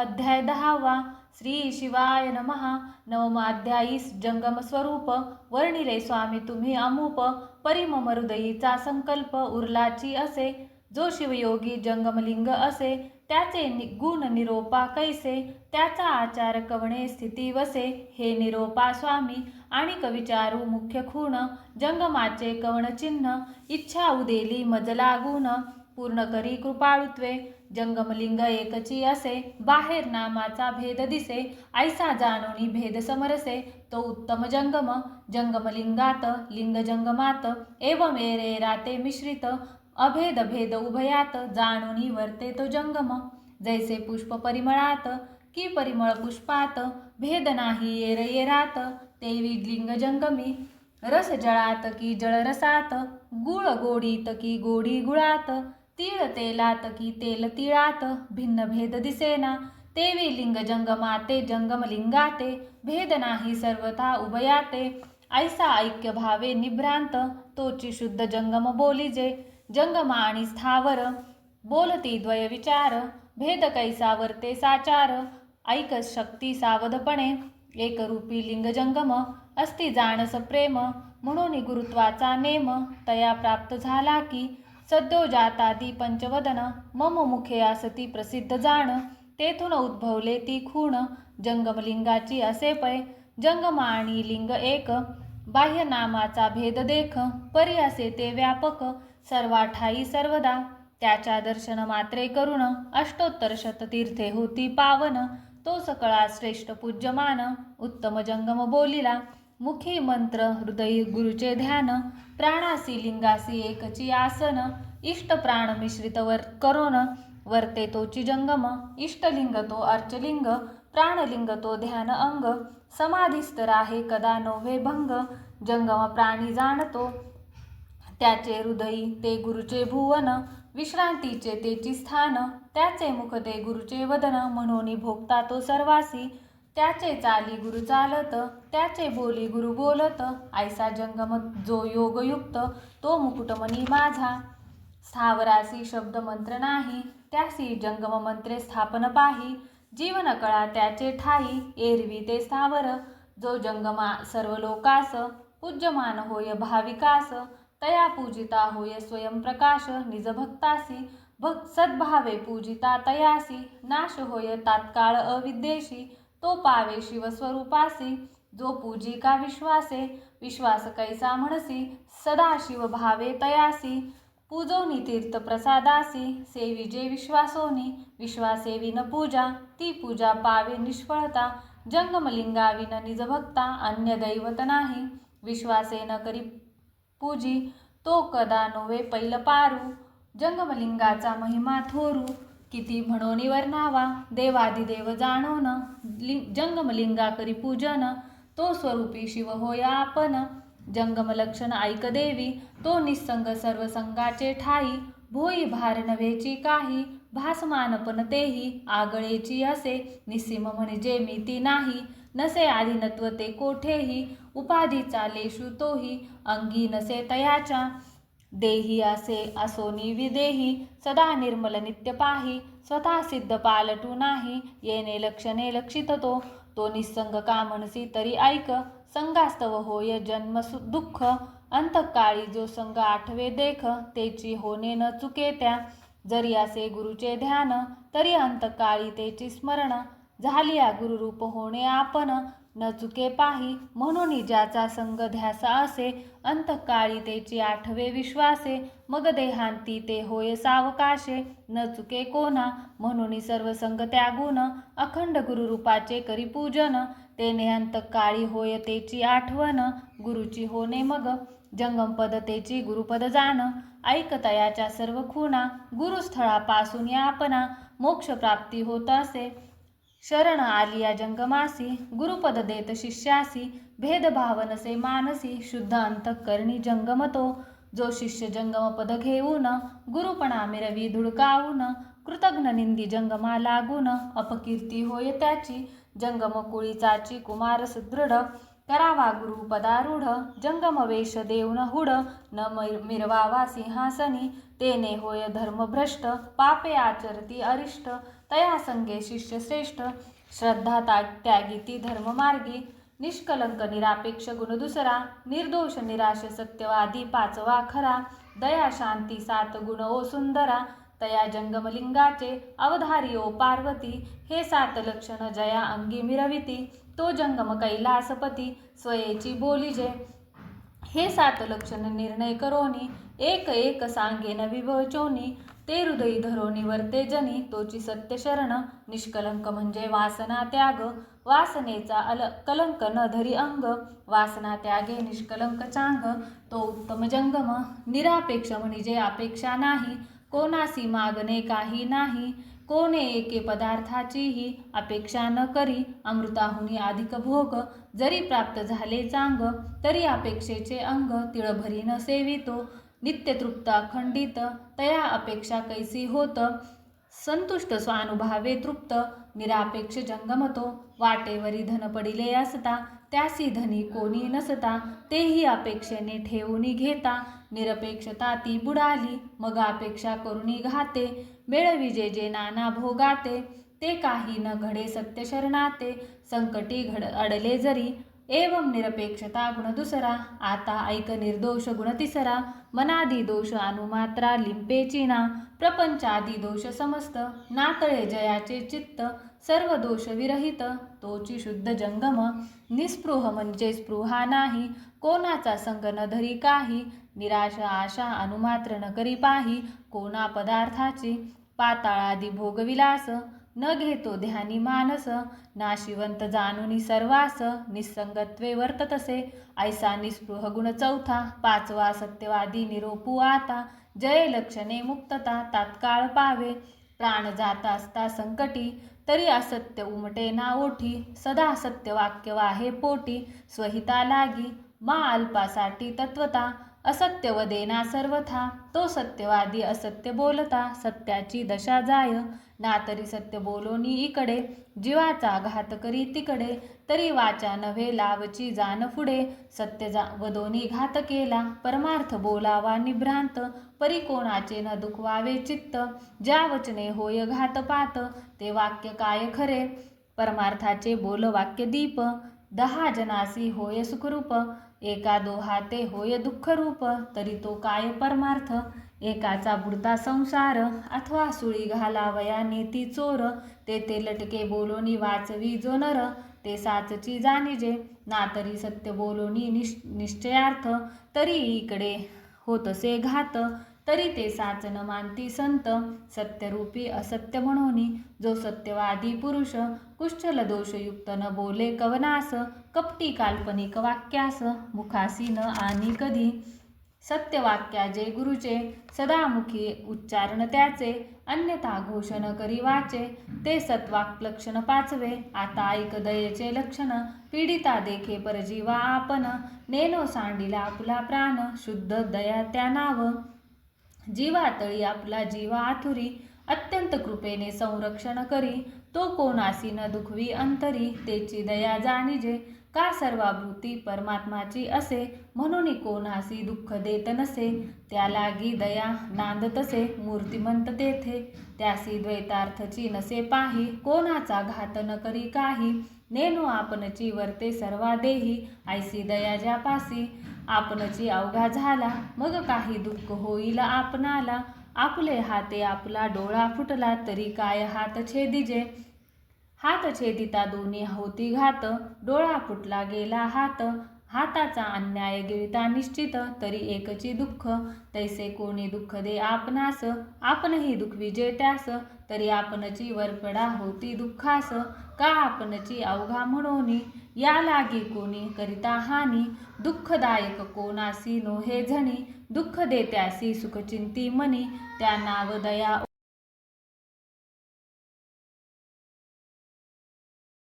अध्याय दहावा श्री शिवाय नमः. नवमाध्यायीस जंगम स्वरूप. वर्णिले स्वामी तुम्ही अमूप. परिमम हृदयीचा संकल्प उरलाची असे. जो शिवयोगी जंगमलिंग असे. त्याचे नि गुण निरोपा कैसे? त्याचा आचार कवणे स्थिती वसे? हे निरोपा स्वामी. आणि कविचारू मुख्य खूण. जंगमाचे कवण चिन्ह इच्छा उदेली मजला गुण. पूर्ण करी कृपाळुत्वे. जंगमलिंग एकची असे बाहेर नामाचा भेद दिसे ऐसा जाणोनी भेद समरसे तो उत्तम जंगम जंगमलिंगात लिंग जंगमात एवं एरे राते मिश्रित अभेद भेद उभयात जाणोनी वर्ते तो जंगम जैसे पुष्प परिमळात की परिमळ पुष्पात भेद नाही येर येरात तेवी लिंग जंगमी रस जळात की जळरसात गुळ गोडीत की गोडी गुळात तीळ तेलात की तेल तिळात भिन्न भेद दिसेना. तेवी लिंग जंगमाते जंगम लिंगाते भेद नाही सर्वथा उभयाते. ऐसा ऐक्य भावे निभ्रांत तोची शुद्ध जंगम बोलिजे. जंगम आणि स्थावर बोलती द्वय विचार. भेद कैसा वर्ते साचार. ऐक शक्ती सावधपणे. एकरूपी लिंग जंगम अस्ति जाणस प्रेम. म्हणून गुरुत्वाचा नेम तया प्राप्त झाला की सद्यो जातादी पंचवदन मम मुखे आसती प्रसिद्ध जाण तेथून उद्भवले ती खूण जंगमलिंगाची असे पै जंगम आणि लिंग एक बाह्य नामाचा भेद देख परी असे ते व्यापक सर्वाठाई सर्वदा त्याच्या दर्शन मात्रे करुण अष्टोत्तर शततीर्थे होती पावन तो सकळा श्रेष्ठ पूज्यमान उत्तम जंगम बोलिला मुखी मंत्र हृदयी गुरुचे ध्यान प्राणासी लिंगासी एकची आसन इष्ट प्राण मिश्रित वर करोन वर्ते तोची जंगम इष्टलिंग तो अर्चलिंग प्राणलिंग तो ध्यान अंग समाधिस्थ राहे कदा नव्हे भंग जंगम प्राणी जाणतो त्याचे हृदयी ते गुरुचे भुवन विश्रांतीचे तेची स्थान त्याचे मुख ते गुरुचे वदन म्हणून भोगता तो सर्वासी त्याचे चाली गुरु चालत त्याचे बोली गुरु बोलत ऐसा जंगम जो योगयुक्त तो मुकुटमणी माझा. स्थावरासी शब्द मंत्र नाही त्यासी जंगम मंत्रे स्थापन पाही. जीवन कळा त्याचे ठाई एरवी ते स्थावर. जो जंगमा सर्व लोकास पूज्यमान होय भाविकास. तया पूजिता होय स्वयंप्रकाश निज भक्तासी. भक् सद्भावे पूजिता तयासी. नाश होय तात्काळ अविद्येशी. तो पावे शिवस्वरूपासी जो पूजिका विश्वासे विश्वास कैसा म्हणसी सदा शिव भावे तयासी पूजोनी तीर्थ प्रसादासी सेविजे विश्वासोनी विश्वासेविन पूजा ती पूजा पावे निष्फळता जंगमलिंगाविन निजभक्ता अन्य दैवत नाही विश्वासे न करी पूजी तो कदा नोवे पैल पारू जंगमलिंगाचा महिमा थोरू किती म्हणोनी वर्णावा देवादिदेव जाणोन लि जंगमलिंगा करी पूजन तो स्वरूपी शिव होया आपण जंगम लक्षण ऐक देवी तो निसंग सर्व संगाचे ठाई. भोई भार नव्हेची काही भासमानपण तेही. आगळेची असे निसीम म्हणजे मी नाही. नसे आधीनत्व ते कोठेही. उपाधीचा लेशु तोही. अंगी नसे तयाच्या. देही असे असोनी विदेही सदा निर्मल नित्य पाही स्वतः सिद्ध पालटू नाही येणे लक्षणे लक्षित तो. तो निसंग का म्हणसी तरी ऐक संगास्तव होय जन्म सु दुःख. अंतकाळी जो संग आठवे देख तेची होणे न चुके त्या जरी असे गुरुचे ध्यान तरी अंतकाळी तेची स्मरण. झाली या गुरुरूप होणे आपण न चुके पाही म्हणून ज्याचा संग ध्यासा असे अंतकाळी त्याची आठवे विश्वासे मग देहांती ते होय सावकाशे न चुके कोणा म्हणून सर्व संग त्यागून अखंड गुरुरूपाचे करी पूजन तेने अंतकाळी होय तेची आठवण गुरुची होणे मग जंगमपदतेची गुरुपद जाण ऐकतयाच्या सर्व खुणा गुरुस्थळापासून यापना मोक्षप्राप्ती होत असे शरण आलिया जंगमासी गुरुपद देत शिष्यासी भेदभाव नसे मानसी शुद्ध अंतःकरणी जंगमतो जो शिष्य जंगमपद घेऊन गुरुपणा मिरवी धुडकावून कृतघ्न निंदी जंगमा लागून अपकीर्ती होय त्याची जंगम कुळीचाची कुमार सुदृढ करावा गुरु पदारूढ जंगमवेश देऊन हुड न मै- मिरवावा सिंहासनी तेने होय धर्मभ्रष्ट पापे आचरती अरिष्ट तया संगे शिष्य श्रेष्ठ श्रद्धा ता त्यागीती धर्ममार्गी निष्कलंक निरापेक्ष गुण दुसरा निर्दोष निराश सत्यवादी पाचवा खरा दया शांती सात गुण ओ सुंदरा तया जंगमलिंगाचे अवधारी ओ पार्वती हे सात लक्षण जया अंगी मिरविती तो जंगम कैलासपती स्वयेची बोलिजे. हे सात लक्षण निर्णय करोनी एक एक सांगे विभव विभचोनी ते हृदयी धरोनी वर्ते जनी तोची सत्य शरण. निष्कलंक म्हणजे वासना त्याग वासनेचा अल कलंक न धरी अंग. वासना त्यागे निष्कलंक चांग तो उत्तम जंगम. निरापेक्ष म्हणजे अपेक्षा नाही कोणासी मागणे काही नाही. कोणे एके पदार्थाचीही अपेक्षा न करी अमृताहुनी अधिक भोग जरी प्राप्त झाले चांग तरी अपेक्षेचे अंग तिळभरी न सेवितो नित्यतृप्त अखंडित तया अपेक्षा कैसी होत संतुष्ट स्वानुभावे तृप्त निरापेक्ष जंगमतो. वाटेवरी धन पडिले असता त्यासी धनी कोणी नसता तेही अपेक्षेने ठेवून घेता. निरपेक्षता ती बुडाली मग अपेक्षा करुणी घाते. मिळविजे जे नाना भोगाते ते काही न घडे सत्य शरणाते. संकटी घड अडले जरी एवं निरपेक्षता गुण दुसरा. आता ऐक निर्दोष गुण तिसरा. मनादी दोष अनुमात्रा लिंपेची ना प्रपंचादी दोष समस्त. नातळे जयाचे चित्त सर्व दोष विरहित. तोची शुद्ध जंगम. निस्पृह म्हणजे स्पृहा नाही. कोणाचा संग न धरी काही. निराश आशा अनुमात्र न करी पाही. कोणा पदार्थाची. पाताळादी भोगविलास. न घेतो ध्यानी मानस. नाशिवंत जानुनी सर्वास. निसंगत्वे वर्ततसे ऐसा निस्पृह गुण चौथा. पाचवा सत्यवादी निरोपू आता. जय लक्षणे मुक्तता तात्काळ पावे. प्राण जात असता संकटी. तरी असत्य उमटे ना ओठी. सदा सत्य वाक्य वाहे पोटी. स्वहिता लागी. मा अल्पासाठी तत्वता. असत्य वदेना सर्वथा तो सत्यवादी असत्य बोलता सत्याची दशा जाय. ना तरी सत्य बोलोनी इकडे जीवाचा घात करी तिकडे तरी वाचा नव्हे लावची जाण पुढे. सत्य जा वदोनी घात केला परमार्थ बोलावा निभ्रांत. परी कोणाचे न दुखवावे चित्त ज्या वचने होय घातपात ते वाक्य काय खरे? परमार्थाचे बोल वाक्य दीप. दहा जनासी होय सुखरूप एका दोहाते होय दुःखरूप तरी तो काय परमार्थ? एकाचा बुडता संसार अथवा सुळी घालावया नेती चोर? ते ते लटके बोलोनी वाचवी जो नर ते साचची जाणीजे. ना तरी सत्य बोलोनी निश निश्चयार्थ तरी इकडे होतसे घात. तरी ते साचन मानती संत सत्यरूपी असत्य म्हणून जो सत्यवादी पुरुष कुश्चल दोषयुक्त न बोले कवनास कपटी काल्पनिक वाक्यास मुखासी न आणि कधी. सत्यवाक्या जे गुरुचे सदामुखी उच्चारण त्याचे अन्यथा घोषण करी वाचे. ते सत्वाक लक्षण पाचवे आता ऐक दयेचे लक्षण पीडिता देखे परजीवा आपण. नेनो सांडिला आपला प्राण शुद्ध दया त्या नाव. जीवातळी आपला जीवा आथुरी अत्यंत कृपेने संरक्षण करी. तो कोणासी न दुखवी अंतरी तेची दया जाणीजे. का सर्वाभूती परमात्माची असे म्हणून कोणासी दुःख देत नसे. त्या लागी दया नांदतसे मूर्तिमंत तेथे. त्यासी द्वैतार्थची नसे पाही कोणाचा घात न करी काही. नेनो आपणची वर्ते सर्वा देही ऐसी दया ज्यापासी. आपणची अवघा झाला. मग काही दुःख होईल आपणाला. आपले हाते आपला डोळा फुटला तरी काय हात छेदिजे हात छेदिता दोन्ही होती घात. डोळा फुटला गेला हात. हाताचा अन्याय गिळता निश्चित तरी एकची दुःख. तैसे कोणी दुःख दे आपणास आपणही दुखविजे त्यास तरी आपणची वरपडा होती दुःखास. का आपणची अवघा म्हणून? या लागी कोणी करिता हानी? दुःखदायक कोणासी नोहे झणी? दुःख देत्यासी सुखचिंती मनी? त्या नाव दया